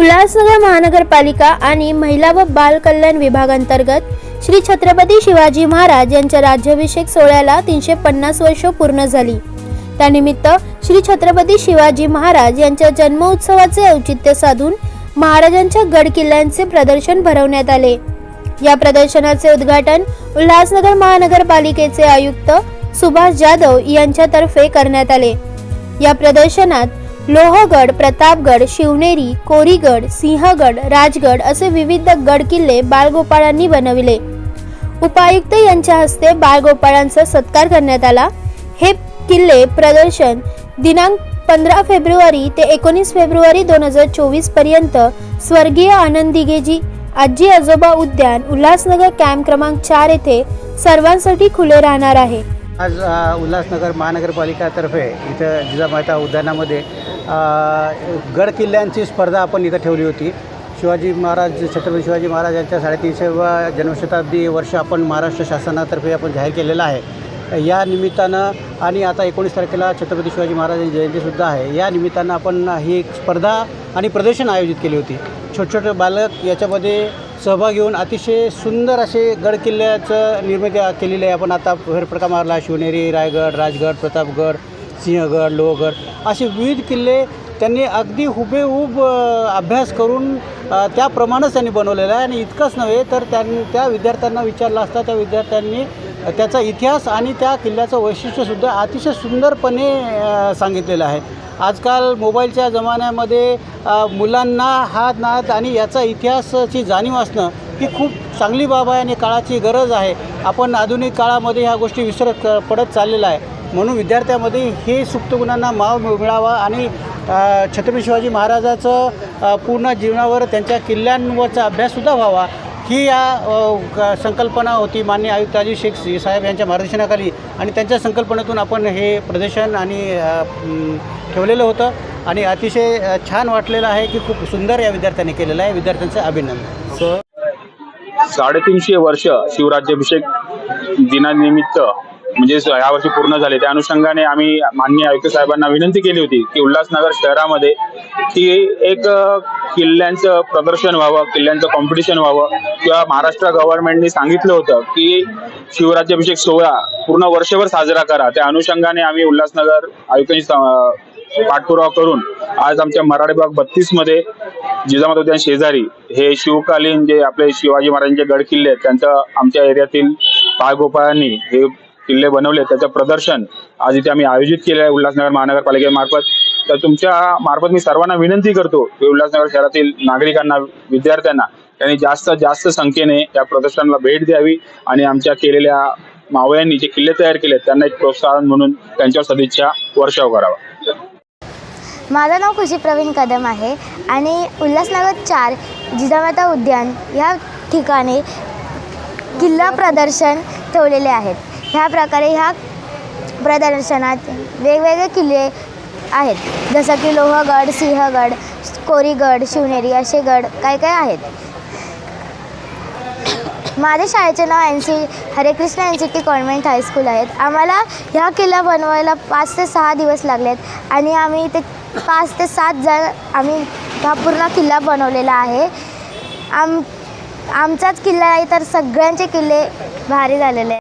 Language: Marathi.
उल्हासनगर महानगरपालिका आणि महिला व बाल कल्याण विभागांतर्गत श्री छत्रपती शिवाजी महाराज यांच्या राज्याभिषेक सोहळ्याला तीनशे पन्नास वर्ष पूर्ण झाली. त्यानिमित्त श्री छत्रपती शिवाजी महाराज यांच्या जन्मोत्सवाचे औचित्य साधून महाराजांच्या गड किल्ल्यांचे प्रदर्शन भरवण्यात आले. या प्रदर्शनाचे उद्घाटन उल्हासनगर महानगरपालिकेचे आयुक्त सुभाष जाधव यांच्यातर्फे करण्यात आले. या प्रदर्शनात लोहगड प्रतापगड शिवनेरी कोरीगड सिंहगड राजगड असे विविध गड किल्ले बाळगोपाळांनी बनविले. उपायुक्त यांच्या हस्ते बाळगोपाळांचा सत्कार करण्यात आला. हे किल्ले प्रदर्शन दिनांक पंधरा फेब्रुवारी ते एकोणीस फेब्रुवारी दोन हजार चोवीसपर्यंत स्वर्गीय आनंदिगेजी आजी आजोबा उद्यान उल्हासनगर कॅम्प क्रमांक चार येथे सर्वांसाठी खुले राहणार आहे. आज उल्हासनगर महानगरपालिकातर्फे इथं जिजामाता उद्यानामध्ये गड किल्ल्यांची स्पर्धा आपण इथं ठेवली होती. शिवाजी महाराज छत्रपती शिवाजी महाराज यांच्या व जन्मशताब्दी वर्ष आपण महाराष्ट्र शासनातर्फे आपण जाहीर केलेलं आहे. या निमित्तानं आणि आता एकोणीस तारखेला छत्रपती शिवाजी महाराजांची जयंतीसुद्धा आहे. या निमित्तानं आपण ही एक स्पर्धा आणि प्रदर्शन आयोजित केली होती. छोटे छोटे बालक याच्यामध्ये सहभाग घेऊन अतिशय सुंदर असे गड किल्ल्याचं निर्मिती केलेली आहे. आपण आता फेरफटका मारला शिवनेरी रायगड राजगड प्रतापगड सिंहगड लोहगड असे विविध किल्ले त्यांनी अगदी हुबेहूब अभ्यास करून त्याप्रमाणेच त्यांनी बनवलेला आहे. आणि इतकंच नव्हे तर त्यांनी त्या विद्यार्थ्यांना विचारलं असता त्या विद्यार्थ्यांनी त्याचा इतिहास आणि त्या किल्ल्याचं वैशिष्ट्यसुद्धा अतिशय सुंदरपणे सांगितलेलं आहे. आजकाल मोबाईलच्या जमान्यामध्ये मुलांना हा नाद आणि याचा इतिहासाची जाणीव असणं ही खूप चांगली बाब आहे आणि काळाची गरज आहे. आपण आधुनिक काळामध्ये ह्या गोष्टी विसरत पडत चाललेल्या आहे. म्हणून विद्यार्थ्यामध्ये हे सुप्त गुणांना माव मिळावा आणि छत्रपती शिवाजी महाराजाचं पूर्ण जीवनावर त्यांच्या किल्ल्यांवरचा अभ्याससुद्धा व्हावा. ही या क- संकल्पना होती मान्य आयुक्त अजित शेख साहेब यांच्या मार्गदर्शनाखाली आणि त्यांच्या संकल्पनेतून आपण हे प्रदर्शन आणि ठेवलेलं होतं. आणि अतिशय छान वाटलेलं आहे की खूप सुंदर या विद्यार्थ्यांनी केलेलं आहे. विद्यार्थ्यांचं अभिनंदन. सर. साडेतीनशे वर्ष शिवराज्याभिषेक दिनानिमित्त म्हणजे या वर्षी पूर्ण झाले. त्या अनुषंगाने आम्ही माननीय आयुक्त साहेबांना विनंती केली होती की उल्हासनगर शहरामध्ये की एक किल्ल्यांचं प्रदर्शन व्हावं किल्ल्यांचं कॉम्पिटिशन व्हावं. किंवा महाराष्ट्र गव्हर्नमेंटने सांगितलं होतं की शिवराज्याभिषेक सोहळा पूर्ण वर्षभर साजरा करा. त्या अनुषंगाने आम्ही उल्हासनगर आयुक्तांनी पाठपुरावा करून आज आमच्या मराठी भाग बत्तीसमध्ये जिजामाता उद्यान शेजारी हे शिवकालीन जे आपले शिवाजी महाराजांचे गड किल्ले आहेत त्यांचं आमच्या एरियातील बाळगोपाळांनी हे किल्ले बनवले त्याचं प्रदर्शन आज इथे आम्ही आयोजित केलं आहे उल्हासनगर महानगरपालिकेमार्फत. तर तुमच्या मार्फत मी सर्वांना विनंती करतो की उल्हासनगर शहरातील नागरिकांना विद्यार्थ्यांना त्यांनी जास्त जास्त संख्येने या प्रदर्शनाला भेट द्यावी आणि आमच्या केलेल्या मावळ्यांनी जे किल्ले तयार केले त्यांना एक प्रोत्साहन म्हणून त्यांच्यावर सदिच्छा वर्षाव करावा. माझं नाव खुशी प्रवीण कदम आहे आणि उल्हासनगर चार जिजामाता उद्यान या ठिकाणी किल्ला प्रदर्शन ठेवलेले आहेत. ह्या प्रकारे ह्या प्रदर्शनात वेगवेगळे किल्ले आहेत. जसं की लोहगड सिंहगड कोरीगड शिवनेरी असे गड काय काय आहेत. माझ्या शाळेचे नाव N C Harekrishna N C T convent high school आहेत. आम्हाला ह्या किल्ला बनवायला पाच ते सहा दिवस लागलेत आणि आम्ही ते पाच ते सात जण आम्ही हा पूर्ण किल्ला बनवलेला आहे. आम आमचाच किल्ला आहे तर सगळ्यांचे किल्ले भारी झालेले